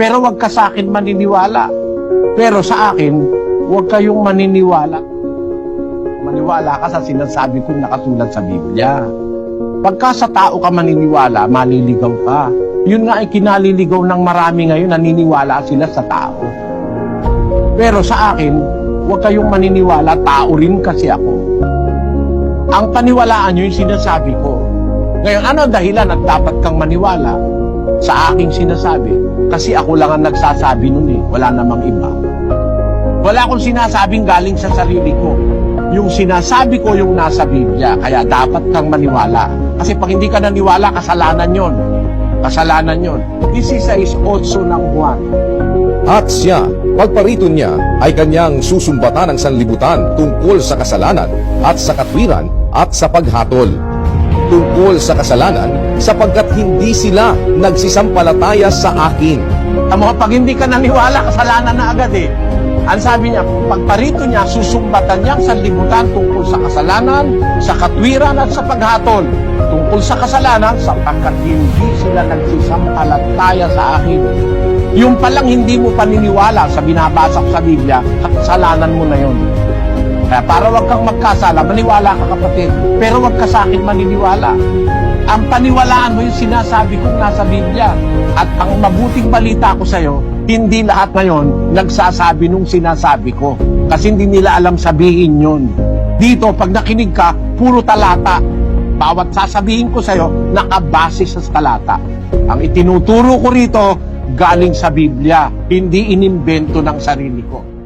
pero wag ka sa akin maniniwala. Pero sa akin, wag kayong maniniwala. Maniwala ka sa sinasabi kong nakasulat sa Biblia. Pagka sa tao ka maniniwala, maliligaw ka. Yun nga ay kinaliligaw ng marami ngayon, naniniwala sila sa tao. Pero sa akin, huwag kayong maniniwala, tao rin kasi ako. Ang paniwalaan nyo yung sinasabi ko. Ngayon, ano dahilan at dapat kang maniwala sa aking sinasabi? Kasi ako lang ang nagsasabi nun eh, wala namang iba. Wala akong sinasabing galing sa sarili ko. Yung sinasabi ko yung nasa Biblia, kaya dapat kang maniwala. Kasi pag hindi ka naniwala, kasalanan yon. Kasalanan yon. This is 8 ng buwan. At siya, pagparito niya, ay kanyang susumbatan ng sanlibutan tungkol sa kasalanan at sa katwiran at sa paghatol. Tungkol sa kasalanan sapagkat hindi sila nagsisampalataya sa akin. Tamo, pag hindi ka naniwala, kasalanan na agad eh. Ang sabi niya, pagparito niya, susumbatan niya ang sanlibutan tungkol sa kasalanan, sa katwiran at sa paghatol. Tungkol sa kasalanan, sapagkat hindi sila nagsisampalataya sa akin. Yung palang hindi mo paniniwala sa binabasa sa Biblia, kasalanan mo na yon. Kaya para wag kang magkasala, maniwala ka kapatid. Pero wag ka sa akin maniniwala. Ang paniwalaan mo yung sinasabi kong nasa Biblia. At ang mabuting balita ko sa'yo, hindi lahat ngayon nagsasabi nung sinasabi ko. Kasi hindi nila alam sabihin yun. Dito, pag nakinig ka, puro talata. Bawat sasabihin ko sa'yo, nakabase sa talata. Ang itinuturo ko rito, galing sa Biblia. Hindi inimbento ng sarili ko.